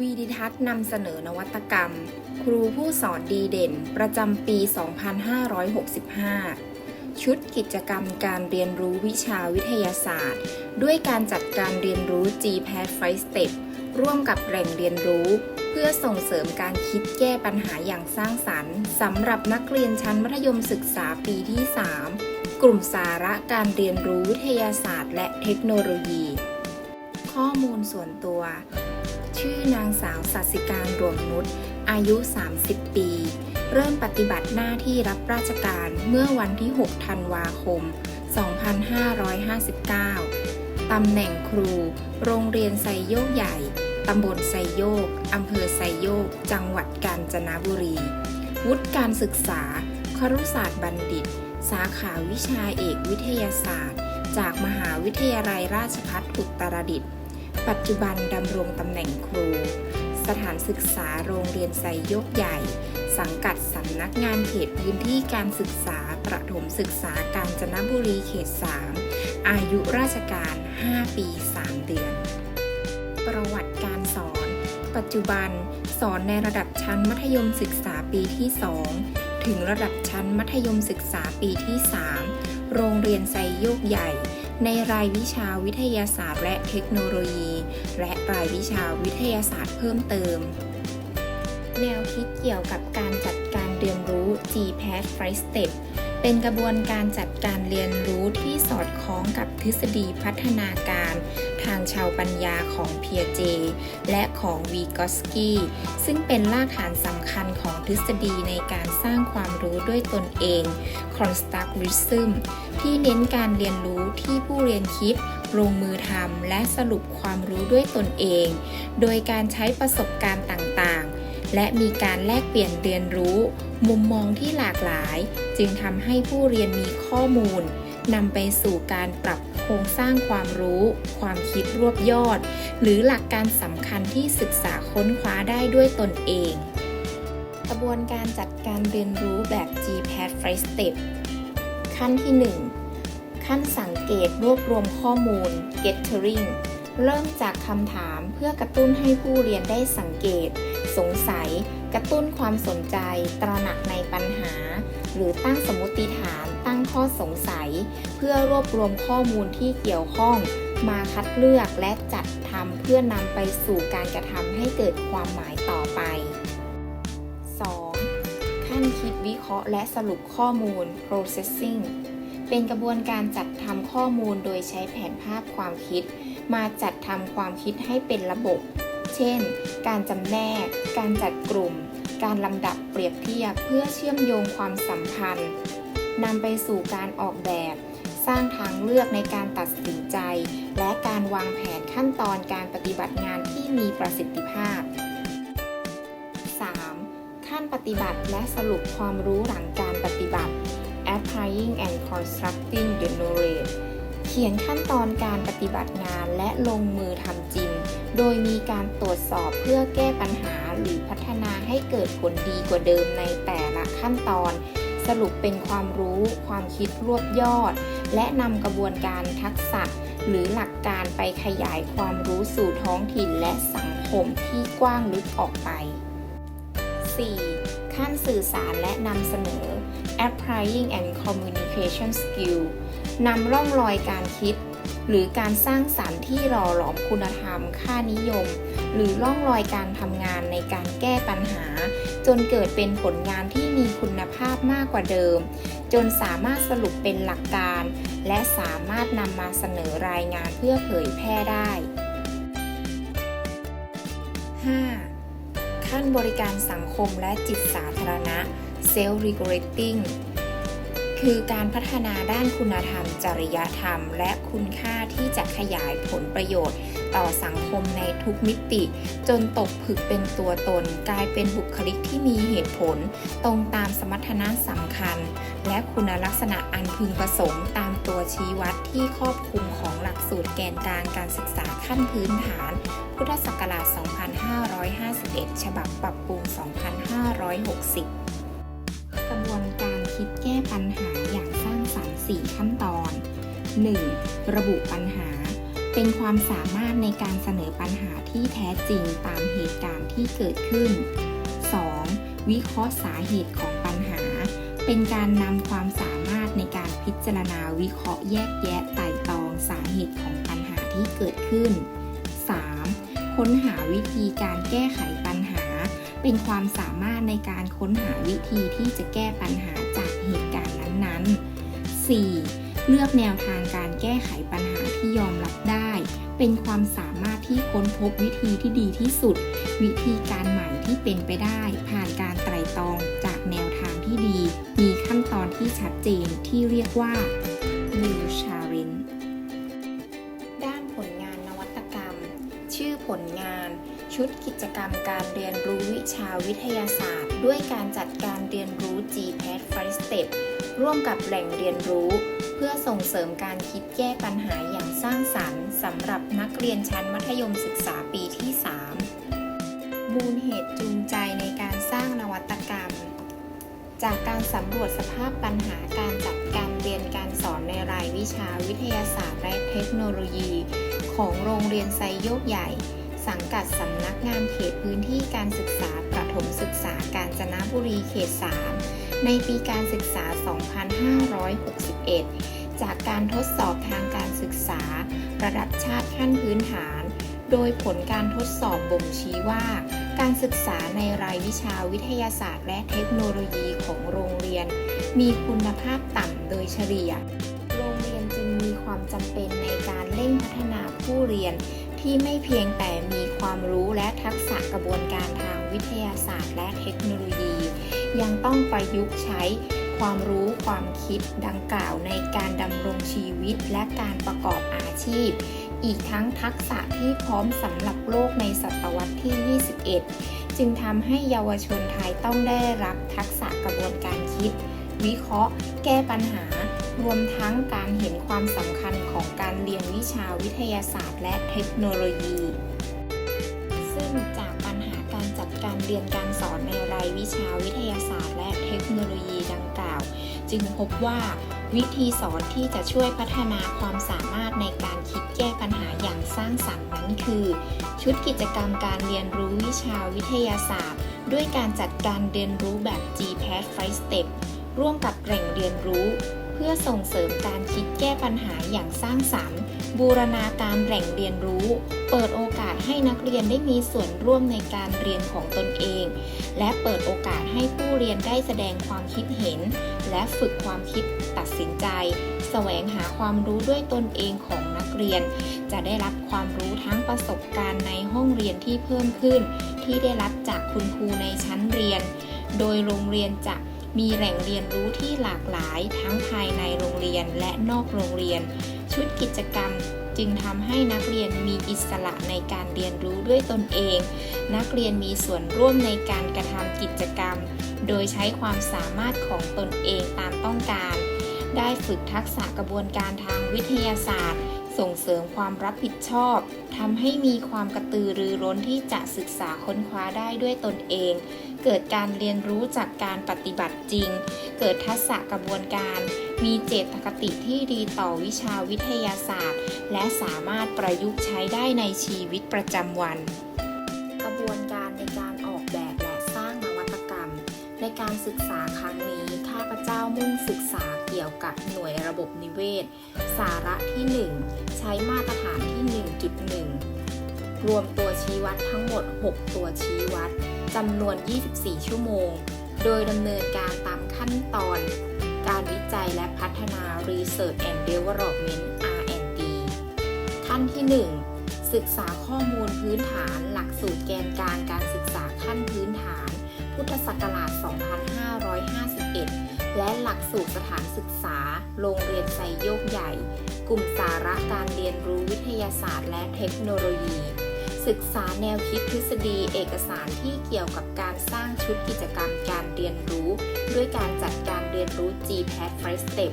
วีดิทัศน์นำเสนอนวัตกรรม ครูผู้สอนดีเด่น ประจำปี 2565 ชุดกิจกรรมการเรียนรู้วิชาวิทยาศาสตร์ ด้วยการจัดการเรียนรู้ GPAD f i Step ร่วมกับแหล่งเรียนรู้ เพื่อส่งเสริมการคิดแก้ปัญหาอย่างสร้างสรรค์สำหรับนักเรียนชั้นมัธยมศึกษาปีที่ 3 กลุ่มสาระการเรียนรู้วิทยาศาสตร์ และเทคโนโลยี ข้อมูลส่วนตัว ชื่อนางสาวสัสิการรวมนุชอายุ 30 ปี เริ่มปฏิบัติหน้าที่รับราชการเมื่อวันที่ 6 ธันวาคม 2559 ตำแหน่งครู โรงเรียนไซโยกใหญ่ ตำบลไซโยก อำเภอไซโยก จังหวัดกาญจนบุรี วุฒิการศึกษา ครุศาสตร์บัณฑิต สาขาวิชาเอกวิทยาศาสตร์ จากมหาวิทยาลัยราชภัฏอุตรดิตถ์ ปัจจุบันดำรงตำแหน่งครู สถานศึกษาโรงเรียนไซโยกใหญ่ สังกัดสำนักงานเขตพื้นที่การศึกษาประถมศึกษาการจนบุรีเขต 3 อายุราชการ 5 ปี 3 เดือน ประวัติการสอน ปัจจุบันสอนในระดับชั้นมัธยมศึกษาปีที่ 2 ถึงระดับชั้นมัธยมศึกษาปีที่ 3 โรงเรียนไซโยกใหญ่ ในรายวิชาวิทยาศาสตร์และเทคโนโลยี และรายวิชาวิทยาศาสตร์เพิ่มเติม แนวคิดเกี่ยวกับการจัดการเรียนรู้ GPAS f i Step เป็นกระบวนการจัดการเรียนรู้ที่สอดคล้องกับทฤษฎีพัฒนาการ ทางชาวปัญญาของเพียเจ และของวีกอสกี้ซึ่งเป็นรากฐานสำคัญของทฤษฎีในการสร้างความรู้ด้วยตนเอง Constructivism ที่เน้นการเรียนรู้ที่ผู้เรียนคิดลงมือทำและสรุปความรู้ด้วยตนเอง โดยการใช้ประสบการณ์ต่างๆ และมีการแลกเปลี่ยนเรียนรู้ มุมมองที่หลากหลาย จึงทำให้ผู้เรียนมีข้อมูลนำไปสู่การปรับ โครงสร้างความรู้ ความคิดรวบยอด หรือหลักการสำคัญที่ศึกษาค้นคว้าได้ด้วยตนเองกระบวนการจัดการเรียนรู้แบบ GPAD f i Step ขั้นที่ 1 ขั้นสังเกตรวบรวมข้อมูล Gathering เริ่มจากคำถามเพื่อกระตุ้นให้ผู้เรียนได้สังเกต สงสัย กระตุ้นความสนใจ ตระหนักในปัญหา หรือตั้งสมมติฐาน ข้อสงสัย เพื่อรวบรวมข้อมูลที่เกี่ยวข้อง มาคัดเลือกและจัดทำเพื่อนำไปสู่การกระทำให้เกิดความหมายต่อไป 2. ขั้นคิดวิเคราะห์และสรุปข้อมูล processing เป็นกระบวนการจัดทำข้อมูลโดยใช้แผนภาพความคิด มาจัดทำความคิดให้เป็นระบบ เช่น การจำแนก การจัดกลุ่ม การลำดับเปรียบเทียบเพื่อเชื่อมโยงความสัมพันธ์ นำไปสู่การออกแบบ สร้างทางเลือกในการตัดสินใจ และการวางแผนขั้นตอนการปฏิบัติงานที่มีประสิทธิภาพ 3. ขั้นปฏิบัติและสรุปความรู้หลังการปฏิบัติ applying and constructing the knowledge เขียนขั้นตอนการปฏิบัติงานและลงมือทำจริง โดยมีการตรวจสอบเพื่อแก้ปัญหาหรือพัฒนาให้เกิดผลดีกว่าเดิมในแต่ละขั้นตอน สรุปเป็นความรู้ ความคิดรวบยอด และนำกระบวนการทักษะ หรือหลักการไปขยายความรู้สู่ท้องถิ่นและสังคมที่กว้างลึกออกไป 4. ขั้นสื่อสารและนำเสนอ applying and communication skill นำร่องรอยการคิด หรือการสร้างสรรค์ที่หล่อหลอมคุณธรรม ค่านิยม หรือร่องรอยการทำงานในการแก้ปัญหา จนเกิดเป็นผลงานที่มีคุณภาพมากกว่าเดิม จนสามารถสรุปเป็นหลักการ และสามารถนำมาเสนอรายงานเพื่อเผยแพร่ได้ 5. ขั้นบริการสังคมและจิตสาธารณะ self regulating คือการพัฒนาด้านคุณธรรม จริยธรรม และคุณค่าที่จะขยายผลประโยชน์ ต่อสังคมในทุกมิติ จนตกผึกเป็นตัวตน กลายเป็นบุคลิกที่มีเหตุผล ตรงตามสมรรถนะสำคัญ และคุณลักษณะอันพึงประสงค์ตามตัวชี้วัดที่ครอบคลุมของหลักสูตรแกนกลางการศึกษาขั้นพื้นฐาน พุทธศักราช 2551 ฉบับปรับปรุง 2560 กระบวนการ คิดแก้ปัญหาอย่างสร้างสรรค์ 4 ขั้นตอน 1. ระบุปัญหา เป็นความสามารถในการเสนอปัญหาที่แท้จริงตามเหตุการณ์ที่เกิดขึ้น 2. วิเคราะห์สาเหตุของปัญหา เป็นการนำความสามารถในการพิจารณาวิเคราะห์แยกแยะไต่ตรองสาเหตุของปัญหาที่เกิดขึ้น 3. ค้นหาวิธีการแก้ไขปัญหา เป็นความสามารถในการค้นหาวิธีที่จะแก้ปัญหาจาก เหตุการณ์นั้นๆ 4. เลือกแนวทางการแก้ไขปัญหาที่ยอมรับได้ เป็นความสามารถที่ค้นพบวิธีที่ดีที่สุด วิธีการใหม่ที่เป็นไปได้ ผ่านการไตร่ตรองจากแนวทางที่ดี มีขั้นตอนที่ชัดเจนที่เรียกว่า New Challenge ด้านผลงานนวัตกรรม ชื่อผลงาน ชุดกิจกรรมการเรียนรู้วิชาวิทยาศาสตร์ ด้วยการจัดการเรียนรู้ GPAD First Step ร่วมกับแหล่งเรียนรู้ เพื่อส่งเสริมการคิดแก้ปัญหาอย่างสร้างสรรค์สำหรับนักเรียนชั้นมัธยมศึกษาปีที่ 3 มูลเหตุจูงใจในการสร้างนวัตกรรม จากการสำรวจสภาพปัญหาการจัดการเรียนการสอนในรายวิชาวิทยาศาสตร์และเทคโนโลยี ของโรงเรียนไซโยกใหญ่ สังกัดสำนักงานเขตพื้นที่การศึกษาประถมศึกษาการจนบุรีเขต 3 ในปีการศึกษา 2561 จากการทดสอบทางการศึกษา ระดับชาติขั้นพื้นฐาน โดยผลการทดสอบบ่งชี้ว่า การศึกษาในรายวิชาวิทยาศาสตร์ และเทคโนโลยีของโรงเรียน มีคุณภาพต่ำโดยเฉลี่ย โรงเรียนจึงมีความจำเป็นในการเร่งพัฒนาผู้เรียนที่ไม่เพียงแต่มีความรู้และทักษะกระบวนการทางวิทยาศาสตร์และเทคโนโลยี ยังต้องประยุกต์ใช้ความรู้ความคิดดังกล่าวในการดำรงชีวิตและการประกอบอาชีพ อีกทั้งทักษะที่พร้อมสำหรับโลกในศตวรรษที่ 21 จึงทำให้เยาวชนไทยต้องได้รับทักษะกระบวนการคิด วิเคราะห์ แก้ปัญหา รวมทั้งการเห็นความสำคัญของการเรียนวิชาวิทยาศาสตร์และเทคโนโลยี รียนการสอนในรายวิชาวิทยาศาสตร์ และเทคโนโลยีดังกล่าว จึงพบว่าวิธีสอนที่จะช่วยพัฒนาความสามารถในการคิดแก้ปัญหาอย่างสร้างสรรค์นั้นคือ ชุดกิจกรรมการเรียนรู้วิชาวิทยาศาสตร์ ด้วยการจัดการเรียนรู้แบบ GPAD First Step ร่วมกับแหล่งเรียนรู้ พื่อส่งเสริมการคิดแก้ปัญหาอย่างสร้างสรรค์ บูรณาการแหล่งเรียนรู้ เปิดโอกาสให้นักเรียนได้มีส่วนร่วมในการเรียนของตนเอง และเปิดโอกาสให้ผู้เรียนได้แสดงความคิดเห็น และฝึกความคิดตัดสินใจ แสวงหาความรู้ด้วยตนเองของนักเรียน จะได้รับความรู้ทั้งประสบการณ์ในห้องเรียนที่เพิ่มขึ้น ที่ได้รับจากคุณครูในชั้นเรียน โดยโรงเรียนจะ มีแหล่งเรียนรู้ที่หลากหลายทั้งภายในโรงเรียนและนอกโรงเรียน ชุดกิจกรรมจึงทำให้นักเรียนมีอิสระในการเรียนรู้ด้วยตนเอง นักเรียนมีส่วนร่วมในการกระทำกิจกรรม โดยใช้ความสามารถของตนเองตามต้องการ ได้ฝึกทักษะกระบวนการทางวิทยาศาสตร์ ส่งเสริมความรับผิดชอบทำให้มีความกระตือรือร้นที่จะศึกษาค้นคว้าได้ด้วยตนเอง เกิดการเรียนรู้จากการปฏิบัติจริง เกิดทักษะกระบวนการ มีเจตคติที่ดีต่อวิชาวิทยาศาสตร์ และสามารถประยุกต์ใช้ได้ในชีวิตประจำวัน กระบวนการในการออกแบบและสร้างนวัตกรรม ในการศึกษาครั้งนี้าพเจ้ามุ่งศึกษาเกี่ยวกับหน่วยระบบนิเวศ สาระที่ 1 ใช้มาตรฐานที่ 1.1 รวมตัวชี้วัดทั้งหมด 6 ตัวชี้วัดจำนวน 24 ชั่วโมง โดยดำเนินการตามขั้นตอน การวิจัยและพัฒนา Research and Development R&D ขั้นที่ 1 ศึกษาข้อมูลพื้นฐาน หลักสูตรแกนกลางการศึกษาขั้นพื้นฐาน พุทธศักราช 2551 และหลักสูตรสถานศึกษา โรงเรียนไซโยกใหญ่ กลุ่มสาระการเรียนรู้วิทยาศาสตร์ และเทคโนโลยี ศึกษาแนวคิดทฤษฎีเอกสารที่เกี่ยวกับการสร้างชุดกิจกรรมการเรียนรู้ ด้วยการจัดการเรียนรู้ GPAD First Step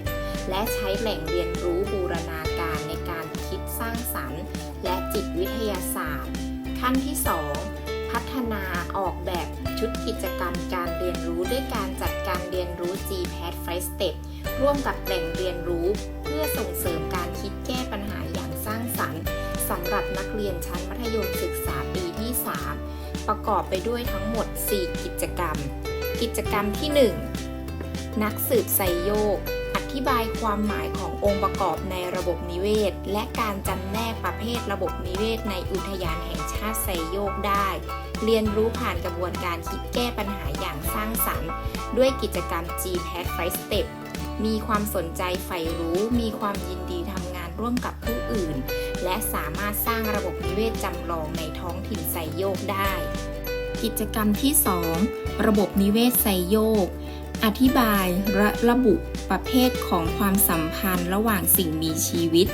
และใช้แหล่งเรียนรู้บูรณาการในการคิดสร้างสรรค์ และจิตวิทยาศาสตร์ ขั้นที่ 2 พัฒนาออกแบบ ชุดกิจกรรมการเรียนรู้ด้วยการจัดการเรียนรู้ GPAD First Step ร่วมกับแหล่งเรียนรู้ เพื่อส่งเสริมการคิดแก้ปัญหาอย่างสร้างสรรค์สำหรับนักเรียนชั้นมัธยมศึกษาปีที่ 3 ประกอบไปด้วยทั้งหมด 4 กิจกรรม กิจกรรมที่ 1 นักสืบไซโยก อธิบายความหมายขององค์ประกอบในระบบนิเวศ และการจำแนกประเภทระบบนิเวศในอุทยานแห่งชาติไซโยกได้ เรียนรู้ผ่านกระบวนการคิดแก้ปัญหาอย่างสร้างสรรค์ ด้วยกิจกรรม GPAD 5 Step มีความสนใจใฝ่รู้ มีความยินดีทำงานร่วมกับผู้อื่น และสามารถสร้างระบบนิเวศจำลองในท้องถิ่นไซโยกได้ กิจกรรมที่ 2 ระบบนิเวศไซโยก อธิบายและระบุประเภทของความสัมพันธ์ระหว่างสิ่งมีชีวิต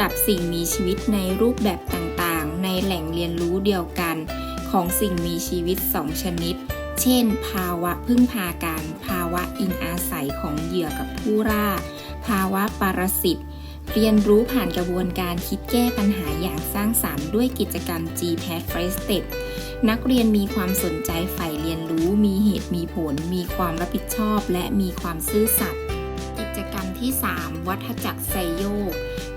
กับสิ่งมีชีวิตในรูปแบบต่างๆ ในแหล่งเรียนรู้เดียวกัน ของสิ่งมีชีวิต 2 ชนิด เช่น ภาวะพึ่งพากันภาวะอิงอาศัยของเหยื่อกับผู้ล่า ภาวะปรสิต เรียนรู้ผ่านกระบวนการคิดแก้ปัญหาอย่างสร้างสรรค์ด้วยกิจกรรม GPAD f r e s t e p นักเรียนมีความสนใจใฝ่เรียนรู้ มีเหตุมีผล มีความรับผิดชอบ และมีความซื่อสัตย์ จกรรมที่ 3 วัฏจักรไซโยก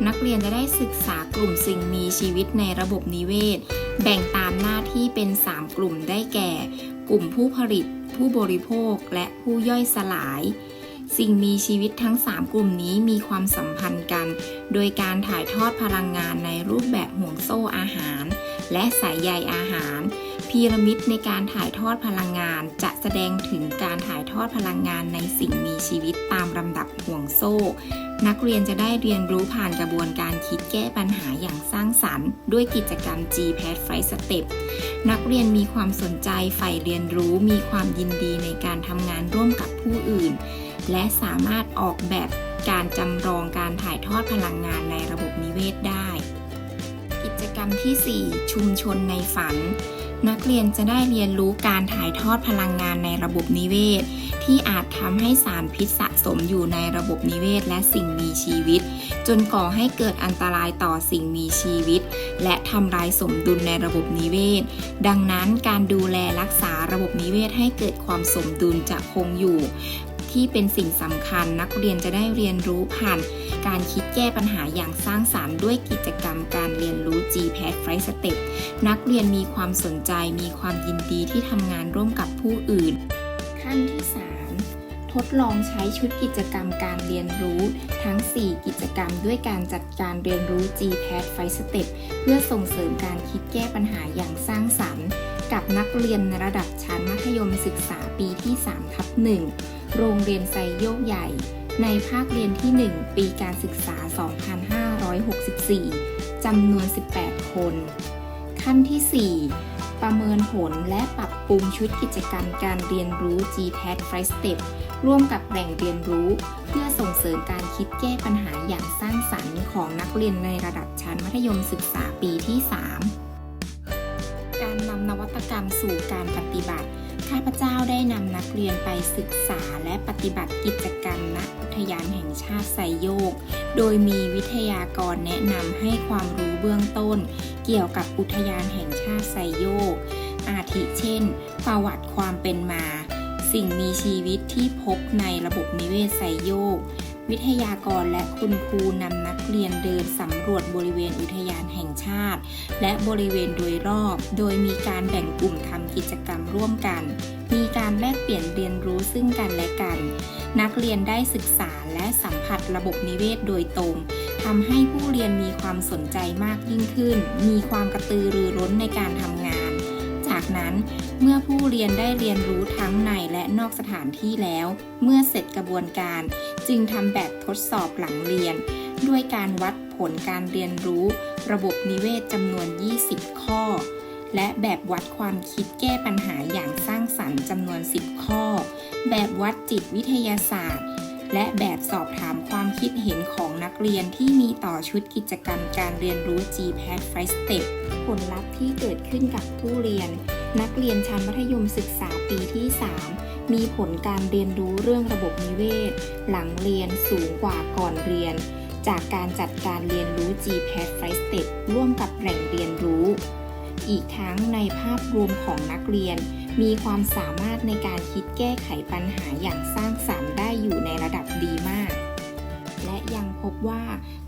นักเรียนจะได้ศึกษากลุ่มสิ่งมีชีวิตในระบบนิเวศ แบ่งตามหน้าที่เป็น 3 กลุ่มได้แก่ กลุ่มผู้ผลิต ผู้บริโภค และผู้ย่อยสลาย สิ่งมีชีวิตทั้ง 3 กลุ่มนี้มีความสัมพันธ์กัน โดยการถ่ายทอดพลังงานในรูปแบบห่วงโซ่อาหาร และสายใยอาหาร พีระมิดในการถ่ายทอดพลังงาน จะแสดงถึงการถ่ายทอดพลังงานในสิ่งมีชีวิตตามลำดับห่วงโซ่ นักเรียนจะได้เรียนรู้ผ่านกระบวนการคิดแก้ปัญหาอย่างสร้างสรรค์ ด้วยกิจกรรม GPAD 5 Step นักเรียนมีความสนใจใฝ่เรียนรู้มีความยินดีในการทำงานร่วมกับผู้อื่น และสามารถออกแบบการจำลองการถ่ายทอดพลังงานในระบบนิเวศได้ กิจกรรมที่ 4 ชุมชนในฝัน นักเรียนจะได้เรียนรู้การถ่ายทอดพลังงานในระบบนิเวศ ที่อาจทำให้สารพิษสะสมอยู่ในระบบนิเวศและสิ่งมีชีวิต จนก่อให้เกิดอันตรายต่อสิ่งมีชีวิต และทำลายสมดุลในระบบนิเวศ ดังนั้นการดูแลรักษาระบบนิเวศให้เกิดความสมดุลจะคงอยู่ ที่เป็นสิ่งสำคัญ นักเรียนจะได้เรียนรู้ผ่าน การคิดแก้ปัญหาอย่างสร้างสารรค์ด้วยกิจกรรมการเรียนรู้ GPAD 5 Step นักเรียนมีความสนใจมีความยินดีที่ทำงานร่วมกับผู้อื่น ขั้นที่ 3 ทดลองใช้ชุดกิจกรรมการเรียนรู้ ทั้ง 4 กิจกรรมด้วยการจัดการเรียนรู้ GPAD 5 Step เพื่อส่งเสริมการคิดแก้ปัญหาอย่างสร้างสรรค์ กับนักเรียนในระดับชั้นมัธยมศึกษาปีที่3ทับ1โรงเรียนไซโยกใหญ่ ในภาคเรียนที่ 1 ปีการศึกษา 2564 จำนวน 18 คน ขั้นที่ 4 ประเมินผลและปรับปรุงชุดกิจกรรมการเรียนรู้ GPAD 5 Step ร่วมกับแหล่งเรียนรู้ เพื่อส่งเสริมการคิดแก้ปัญหาอย่างสร้างสรรค์ของนักเรียนในระดับชั้นมัธยมศึกษาปีที่ 3ำนวัตกรรมสู่การปฏิบัติ ข้าพเจ้าได้นำนักเรียนไปศึกษาและปฏิบัติกิจกรรมณอุทยานแห่งชาติไซโยก โดยมีวิทยากรแนะนำให้ความรู้เบื้องต้น เกี่ยวกับอุทยานแห่งชาติไซโยก อาทิเช่น ประวัติความเป็นมา สิ่งมีชีวิตที่พบในระบบนิเวศไซโยก วิทยากรและคุณครูนำนักเรียนเดินสำรวจบริเวณอุทยานแห่งชาติ และบริเวณโดยรอบ โดยมีการแบ่งกลุ่มทำกิจกรรมร่วมกัน มีการแลกเปลี่ยนเรียนรู้ซึ่งกันและกัน นักเรียนได้ศึกษาและสัมผัสระบบนิเวศโดยตรงทำให้ผู้เรียนมีความสนใจมากยิ่งขึ้น มีความกระตือรือร้นในการทำงาน จากนั้น เมื่อผู้เรียนได้เรียนรู้ทั้งในและนอกสถานที่แล้ว เมื่อเสร็จกระบวนการ จึงทำแบบทดสอบหลังเรียน ด้วยการวัดผลการเรียนรู้ ระบบนิเวศจำนวน 20 ข้อ และแบบวัดความคิดแก้ปัญหาอย่างสร้างสรรค์จำนวน 10 ข้อ แบบวัดจิตวิทยาศาสตร์ และแบบสอบถามความคิดเห็นของนักเรียนที่มีต่อชุดกิจกรรมการเรียนรู้ GPAD 5 Step ผลลัพธ์ที่เกิดขึ้นกับผู้เรียน นักเรียนชั้นมัธยมศึกษาปีที่ 3 มีผลการเรียนรู้เรื่องระบบนิเวศ หลังเรียนสูงกว่าก่อนเรียน จากการจัดการเรียนรู้ GPAD 5 Step ร่วมกับแหล่งเรียนรู้ อีกทั้งในภาพรวมของนักเรียน มีความสามารถในการคิดแก้ไขปัญหาอย่างสร้างสรรค์ได้อยู่ในระดับดีมาก และยังพบว่า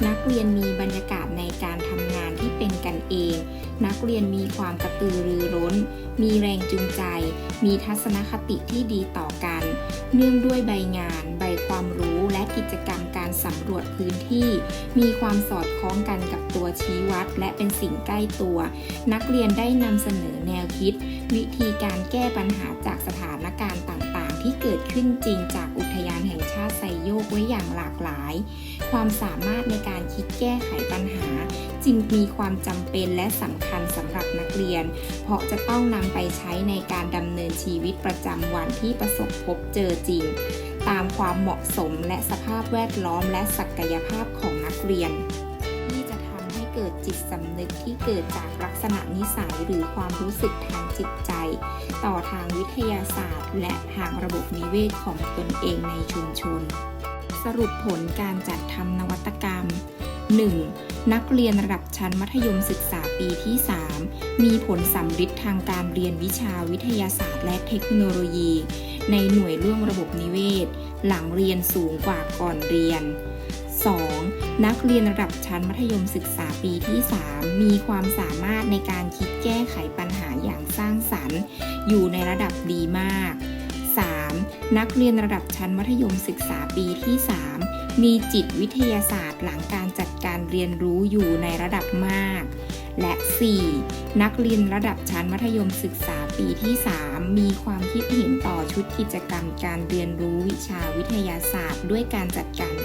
นักเรียนมีบรรยากาศในการทำงานที่เป็นกันเอง นักเรียนมีความกระตือรือร้น มีแรงจูงใจ มีทัศนคติที่ดีต่อกัน เนื่องด้วยใบงาน ใบความรู้ กิจกรรมการสำรวจพื้นที่ มีความสอดคล้องกันกับตัวชี้วัด และเป็นสิ่งใกล้ตัว นักเรียนได้นำเสนอแนวคิด วิธีการแก้ปัญหาจากสถานการณ์ต่างๆ ที่เกิดขึ้นจริงจากอุทยานแห่งชาติไซโยกไว้อย่างหลากหลาย ความสามารถในการคิดแก้ไขปัญหา จึงมีความจำเป็นและสำคัญสำหรับนักเรียน เพราะจะต้องนำไปใช้ในการดำเนินชีวิตประจำวันที่ประสบพบเจอจริง ตามความเหมาะสมและสภาพแวดล้อมและศักยภาพของนักเรียน ที่จะทำให้เกิดจิตสำนึกที่เกิดจากลักษณะนิสัยหรือความรู้สึกทางจิตใจ ต่อทางวิทยาศาสตร์ และทางระบบนิเวศของตนเองในชุมชน สรุปผลการจัดทำนวัตกรรม 1. นักเรียนระดับชั้นมัธยมศึกษาปีที่ 3 มีผลสำฤทธิ์ทางการเรียนวิชาวิทยาศาสตร์และเทคโนโลยี ในหน่วยร่วมระบบนิเวศ หลังเรียนสูงกว่าก่อนเรียน 2. นักเรียนระดับชั้นมัธยมศึกษาปีที่ 3 มีความสามารถในการคิดแก้ไขปัญหาอย่างสร้างสรรค์ อยู่ในระดับดีมาก นักเรียนระดับชั้นมัธยมศึกษาปีที่ 3 มีจิตวิทยาศาสตร์หลังการจัดการเรียนรู้อยู่ในระดับมาก และ 4. นักเรียนระดับชั้นมัธยมศึกษาปีที่ 3 มีความคิดเห็นต่อชุดกิจกรรมการเรียนรู้วิชาวิทยาศาสตร์ ด้วยการจัดการ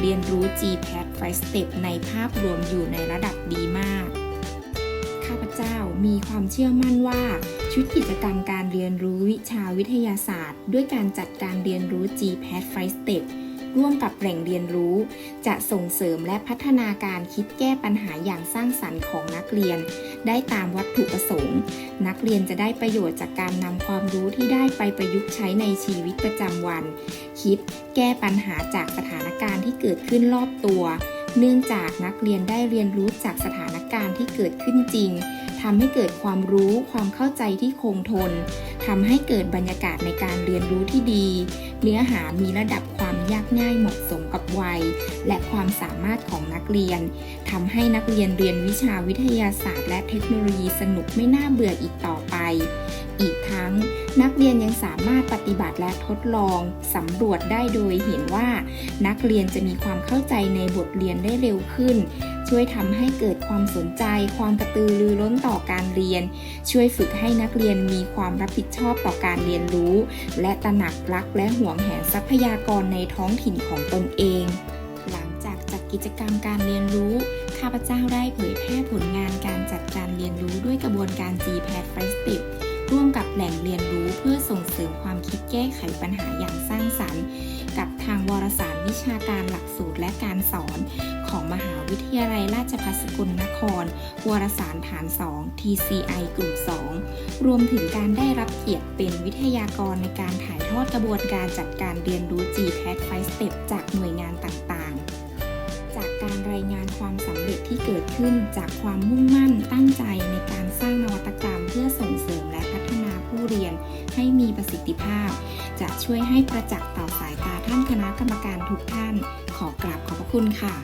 เรียนรู้ GPAD 5 Step ในภาพรวมอยู่ในระดับดีมาก เจ้ามีความเชื่อมั่นว่า ชุดกิจกรรมการเรียนรู้วิชาวิทยาศาสตร์ ด้วยการจัดการเรียนรู้ GPAD 5 Step ร่วมกับแหล่งเรียนรู้ จะส่งเสริมและพัฒนาการคิดแก้ปัญหาอย่างสร้างสรรค์ของนักเรียน ได้ตามวัตถุประสงค์ นักเรียนจะได้ประโยชน์จากการนำความรู้ที่ได้ไปประยุกต์ใช้ในชีวิตประจำวัน คิดแก้ปัญหาจากสถานการณ์ที่เกิดขึ้นรอบตัว เนื่องจากนักเรียนได้เรียนรู้จากสถานการณ์ที่เกิดขึ้นจริง ทำให้เกิดความรู้ความเข้าใจที่คงทนทำให้เกิดบรรยากาศในการเรียนรู้ที่ดี เนื้อหามีระดับความยากง่ายเหมาะสมกับวัย และความสามารถของนักเรียนทำให้นักเรียนเรียนวิชาวิทยาศาสตร์ และเทคโนโลยีสนุกไม่น่าเบื่ออีกต่อไป อีกทั้งนักเรียนยังสามารถปฏิบัติและทดลองสำรวจได้โดยเห็นว่า นักเรียนจะมีความเข้าใจในบทเรียนได้เร็วขึ้น ช่วยทำให้เกิดความสนใจ ความกระตือรือร้นต่อการเรียน ช่วยฝึกให้นักเรียนมีความรับผิดชอบต่อการเรียนรู้ และตระหนักรักและห่วงแหนทรัพยากรในท้องถิ่นของตนเอง หลังจากจัดกิจกรรมการเรียนรู้ ข้าพเจ้าได้เผยแพร่ผลงานการจัดการเรียนรู้ด้วยกระบวนการ GPAD 5 Step ร่วมกับแหล่งเรียนรู้เพื่อส่งเสริมความคิดแก้ไขปัญหาอย่างสร้างสรรค์ กับทางวารสารวิชาการหลักสูตรและการสอนของมหาวิทยาลัยราชภัฏสกลนคร วารสารฐาน 2 TCI กลุ่ม 2 รวมถึงการได้รับเกียรติเป็นวิทยากรในการถ่ายทอดกระบวนการจัดการเรียนรู้ GPAD 5 Step จากหน่วยงานต่างๆ การรายงานความสำเร็จที่เกิดขึ้นจากความมุ่งมั่นตั้งใจในการสร้างนวัตกรรม เพื่อส่งเสริมและพัฒนาผู้เรียนให้มีประสิทธิภาพ จะช่วยให้ประจักษ์ต่อสายตาท่านคณะกรรมการทุกท่าน ขอกราบขอบพระคุณค่ะ